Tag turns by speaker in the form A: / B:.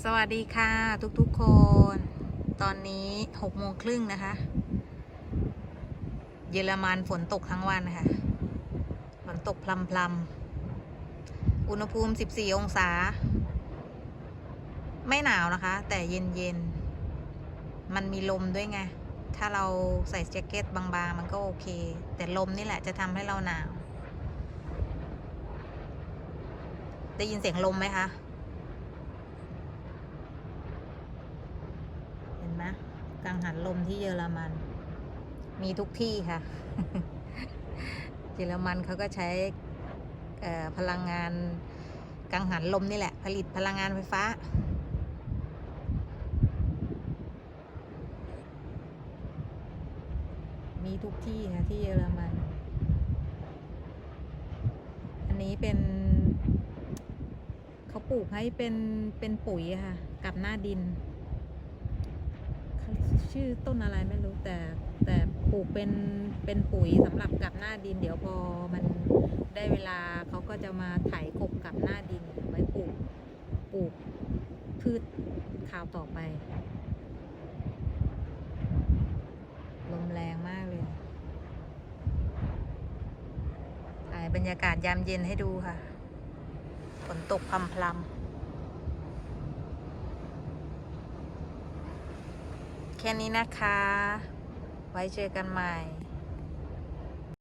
A: สวัสดีค่ะทุกๆคน ตอนนี้หกโมงครึ่งนะคะ เยอรมันฝนตกทั้งวันนะคะฝนตกพลำๆอุณหภูมิ 14 องศา ไม่หนาวนะคะ แต่เย็นๆมันมีลมด้วยไง ถ้าเราใส่แจ็คเก็ตบางๆ มันก็โอเค แต่ลมนี่แหละจะทำให้เราหนาว ได้ยินเสียงลมไหมคะ เห็นไหมกัง หันลมที่เยอรมัน มีทุกที่ค่ะ เยอรมันเขาก็ใช้พลังงานกังหันลมนี่แหละ ผลิตพลังงานไฟฟ้า มีทุกที่ค่ะที่เยอรมัน อันนี้เป็นเขาปลูกให้เป็นเป็นปุ๋ยค่ะ กับหน้าดิน ชื่อต้นอะไรไม่รู้แต่แต่ปลูกเป็นเป็นปุ๋ยสำหรับกับหน้าดิน เดี๋ยวพอมันได้เวลาเขาก็จะมาไถกบกับหน้าดินไว้ปลูกปลูกพืชข่าวต่อไปลมแรงมากเลยถ่ายบรรยากาศยามเย็นให้ดูค่ะฝนตกพรำพรำ แค่นี้นะคะ ไว้เจอกันใหม่